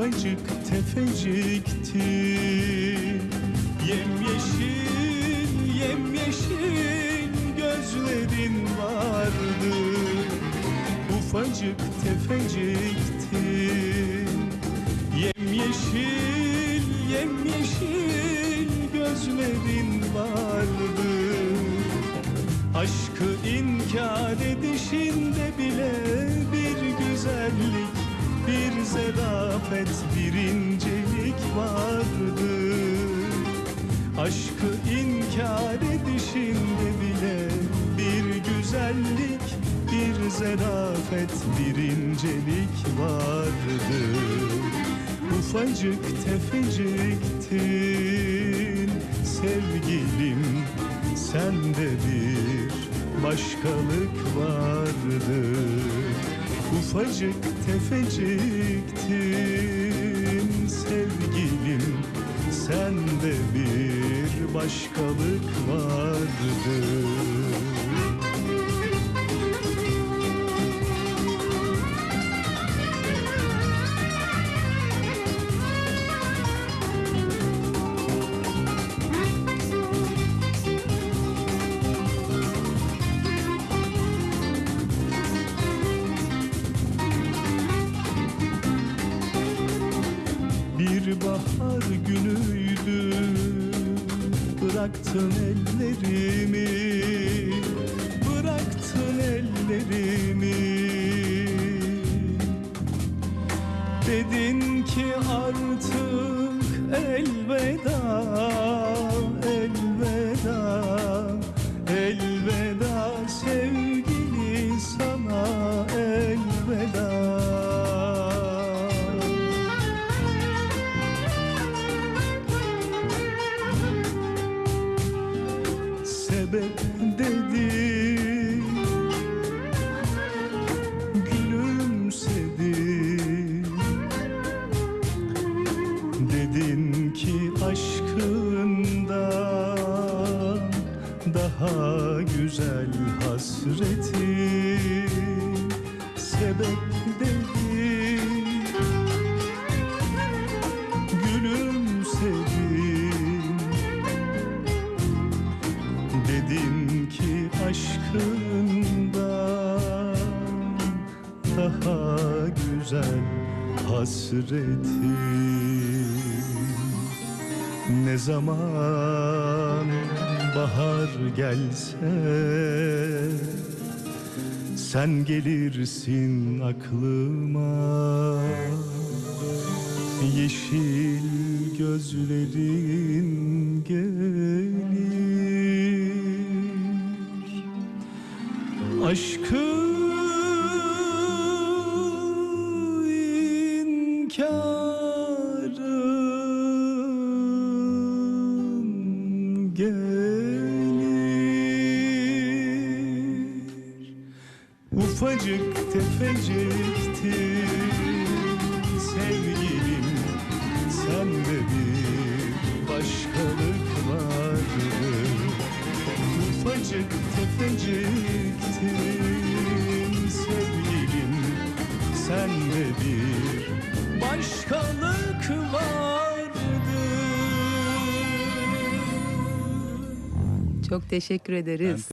ufacık tefecikti. Yemyeşil yemyeşil gözlerin vardı. Ufacık tefecikti. Yemyeşil yemyeşil gözlerin vardı. Aşkı inkar edişinde bile bir güzellik, bir zerafet, bir incelik vardı. Aşkı inkar edişinde bile bir güzellik, bir zerafet, bir incelik vardı. Ufacık tefeciktin sevgilim Sende bir başkalık vardı Ufacık tefeciktin sevgilim. Sende bir başkalık vardı Bir bahar günüydü. Bıraktın ellerimi Bıraktın ellerimi. Dedin ki artık elveda sebep dedi Gülümsedi Dedin ki aşkından Daha güzel hasreti Sebep aşkından daha güzel hasreti. Ne zaman bahar gelse sen gelirsin aklıma. Yeşil gözlerin Aşkı inkarım gelir. Ufacık tefecikti Ufacık tefeciktin sevgilim Sende bir başkalık vardı Çok teşekkür ederiz.